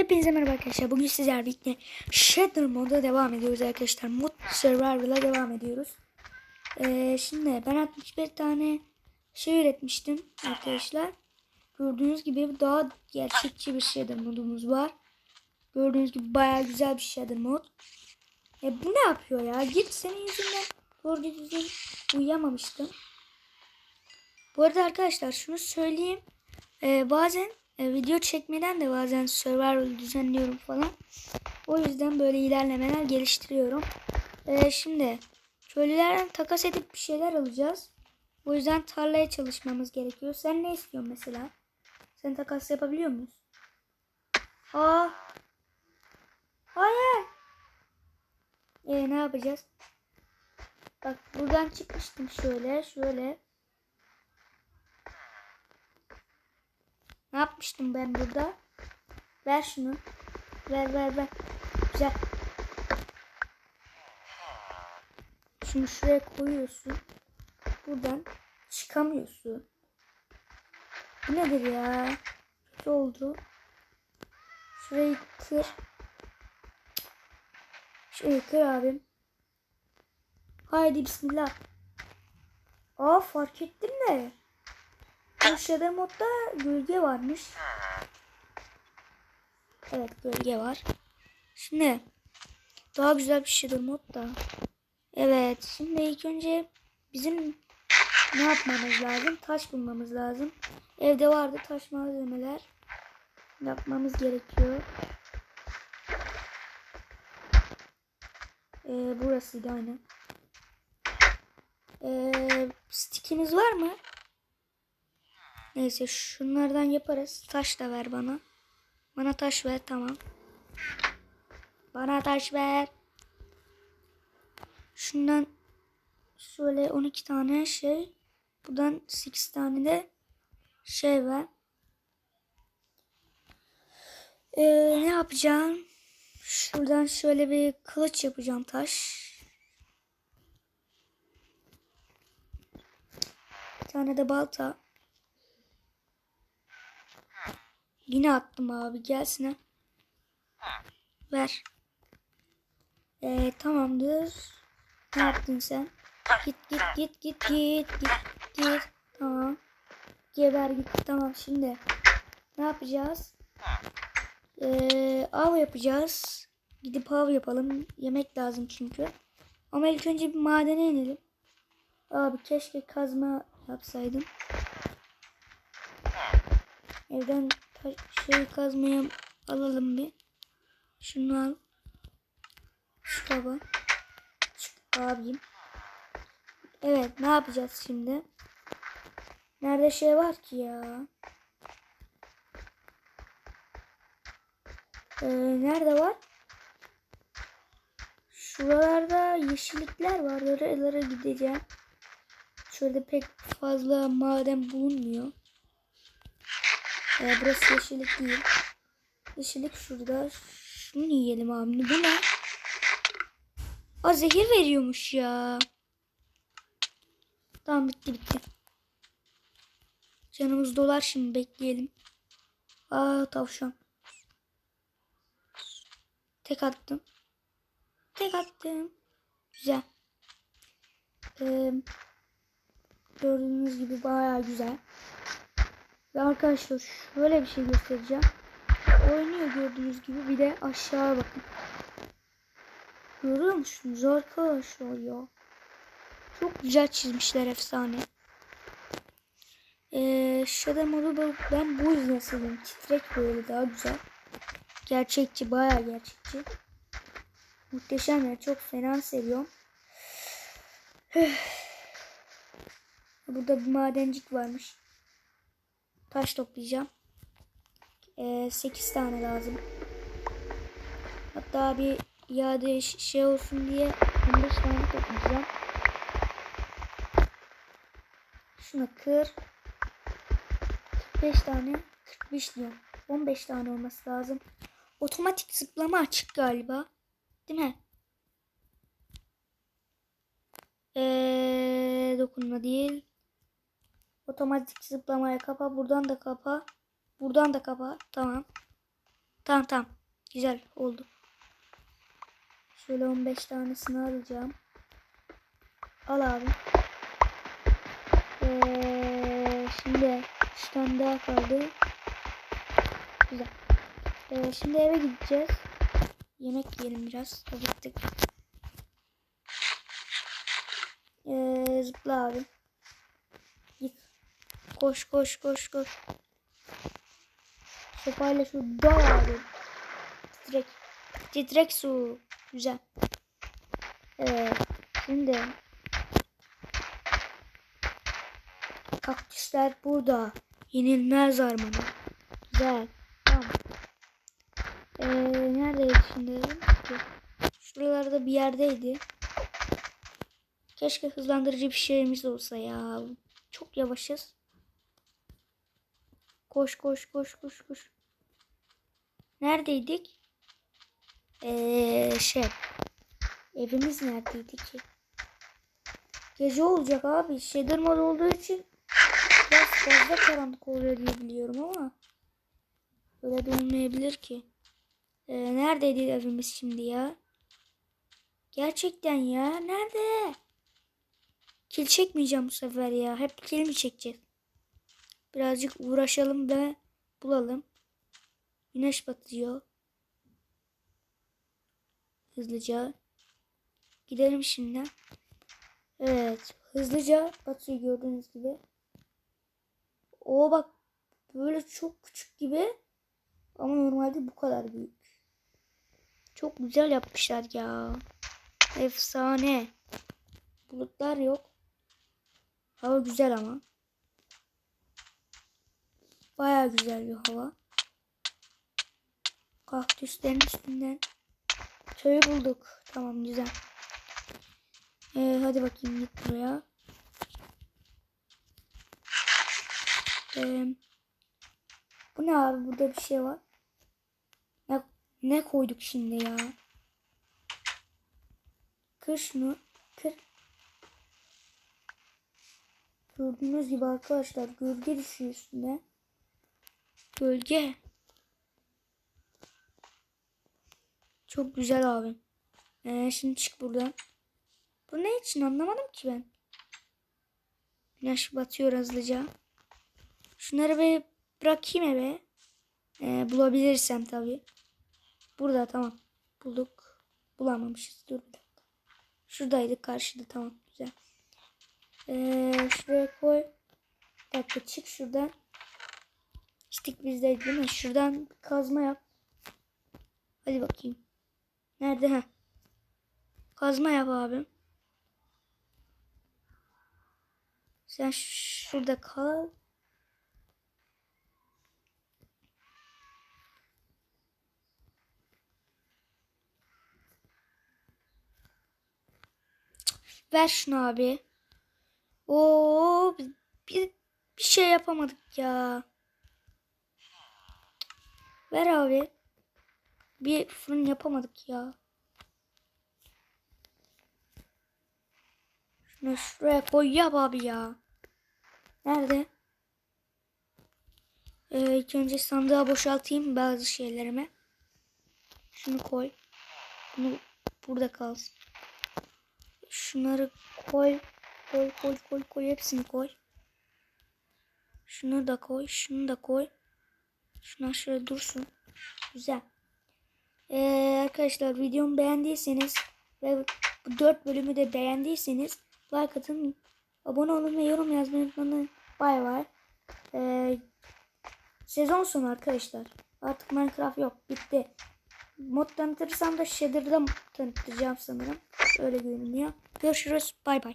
Hepinize merhaba arkadaşlar. Bugün sizlerle birlikte Shader moda devam ediyoruz arkadaşlar. Mod Survival'a devam ediyoruz. Ee, şimdi ben 61 tane şey üretmiştim arkadaşlar. Gördüğünüz gibi daha gerçekçi bir Shader modumuz var. Gördüğünüz gibi bayağı güzel bir Shader mod. E bu ne yapıyor ya? Git senin yüzünden doğru düzgün uyuyamamıştım. Bu arada arkadaşlar şunu söyleyeyim. Ee, bazen e, video çekmeden de bazen survival düzenliyorum falan. O yüzden böyle ilerlemeler geliştiriyorum. Ee, şimdi köylülerden takas edip bir şeyler alacağız. O yüzden tarlaya çalışmamız gerekiyor. Sen ne istiyorsun mesela? Sen takas yapabiliyor muyuz? Aa. Hayır. Ee, ne yapacağız? Bak buradan çıkmıştım şöyle şöyle. Ne yapmıştım ben burada? Ver şunu. Ver ver ver. Güzel. Şunu şuraya koyuyorsun. Buradan çıkamıyorsun. Bu nedir ya? Kötü oldu. Şurayı kır. Şurayı kır abim. Haydi bismillah. Aa fark ettim de. Shadow modda gölge varmış. Evet gölge var. Şimdi daha güzel bir Shadow mod da. Evet şimdi ilk önce bizim ne yapmamız lazım? Taş bulmamız lazım. Evde vardı taş malzemeler. Yapmamız gerekiyor. Ee, burasıydı aynen. Ee, stickimiz var mı? Neyse şunlardan yaparız. Taş da ver bana. Bana taş ver tamam. Bana taş ver. Şundan şöyle 12 tane şey. Buradan 8 tane de şey ver. Ee, ne yapacağım? Şuradan şöyle bir kılıç yapacağım taş. Bir tane de balta. Yine attım abi gelsin ha. Ver. Ee, tamamdır. Ne yaptın sen? Git git git git git git git. Tamam. Geber git. Tamam şimdi. Ne yapacağız? Ee, av yapacağız. Gidip av yapalım. Yemek lazım çünkü. Ama ilk önce bir madene inelim. Abi keşke kazma yapsaydım. Evden şey kazmaya alalım bir. Şunu al. Şu kaba. Çık abim. Evet ne yapacağız şimdi? Nerede şey var ki ya? Ee, nerede var? Şuralarda yeşillikler var. Oralara gideceğim. Şöyle pek fazla maden bulunmuyor. Ee, burası yeşillik değil. Yeşillik şurada. Şunu yiyelim abi. Bu ne? Aa zehir veriyormuş ya. Tamam bitti bitti. Canımız dolar şimdi bekleyelim. Aa tavşan. Tek attım. Tek attım. Güzel. Ee, gördüğünüz gibi bayağı güzel. Ve arkadaşlar şöyle bir şey göstereceğim. Oynuyor gördüğünüz gibi. Bir de aşağı bakın. Görüyor musunuz arkadaşlar ya? Çok güzel çizmişler efsane. Ee, Shadow modu ben bu yüzden seviyorum. Titrek böyle daha güzel. Gerçekçi bayağı gerçekçi. Muhteşem ya çok fena seviyorum. Burada bir madencik varmış. Taş toplayacağım. Ee, 8 tane lazım. Hatta bir iade şey olsun diye 15 tane toplayacağım. Şunu kır. 45 tane. 45 diyorum. 15 tane olması lazım. Otomatik zıplama açık galiba. Değil mi? Ee, dokunma değil. Otomatik zıplamaya kapa. Buradan da kapa. Buradan da kapa. Tamam. Tamam tamam. Güzel oldu. Şöyle 15 tanesini alacağım. Al abi. Ee, şimdi 3 tane daha kaldı. Güzel. Ee, şimdi eve gideceğiz. Yemek yiyelim biraz. Acıktık. Ee, zıpla abi. Koş koş koş koş. Sopayla şu dal abi. Titrek. Titrek su. Güzel. Evet. Şimdi. Kaktüsler burada. Yenilmez armanı. Güzel. Tamam. Ee, neredeydi şimdi? Şuralarda bir yerdeydi. Keşke hızlandırıcı bir şeyimiz olsa ya. Çok yavaşız. Koş koş koş koş koş. Neredeydik? Ee, şey. Evimiz neredeydi ki? Gece olacak abi. Shader mod olduğu için biraz fazla karanlık oluyor diye biliyorum ama böyle de olmayabilir ki. Ee, neredeydi evimiz şimdi ya? Gerçekten ya. Nerede? Kil çekmeyeceğim bu sefer ya. Hep kil mi çekeceğiz? Birazcık uğraşalım ve bulalım. Güneş batıyor. Hızlıca. Gidelim şimdi. Evet. Hızlıca batıyor gördüğünüz gibi. O bak böyle çok küçük gibi. Ama normalde bu kadar büyük. Çok güzel yapmışlar ya. Efsane. Bulutlar yok. Hava güzel ama. Baya güzel bir hava. Kaktüslerin üstünden köyü bulduk. Tamam güzel. Ee, hadi bakayım git buraya. Ee, bu ne abi? Burada bir şey var. Ne, ne koyduk şimdi ya? Kır şunu. Kır. Gördüğünüz gibi arkadaşlar gölge düşüyor üstüne. Gölge. Çok güzel abi. Ee, şimdi çık buradan. Bu ne için anlamadım ki ben. Güneş batıyor hızlıca. Şunları bir bırakayım eve. Ee, bulabilirsem tabii. Burada tamam. Bulduk. Bulamamışız. Dur bir dakika. Şuradaydı karşıda tamam güzel. Ee, şuraya koy. Bir dakika çık şuradan. Stick bizdeydi değil mi? Şuradan kazma yap. Hadi bakayım. Nerede ha? Kazma yap abim. Sen şurada kal. Ver şunu abi. Oo, bir, bir şey yapamadık ya. Ver abi. Bir fırın yapamadık ya. Şunu şuraya koy yap abi ya. Nerede? Ee, ilk önce sandığa boşaltayım bazı şeylerimi. Şunu koy. Bunu burada kalsın. Şunları koy. Koy koy koy koy hepsini koy. Şunu da koy. Şunu da koy. Şunlar şöyle dursun. Güzel. Ee, arkadaşlar videomu beğendiyseniz ve bu 4 bölümü de beğendiyseniz like atın. Abone olun ve yorum yazmayı unutmayın. Bay bay. Ee, sezon sonu arkadaşlar. Artık Minecraft yok. Bitti. Mod tanıtırsam da Shader'da tanıtacağım sanırım. Öyle görünüyor. Görüşürüz. Bay bay.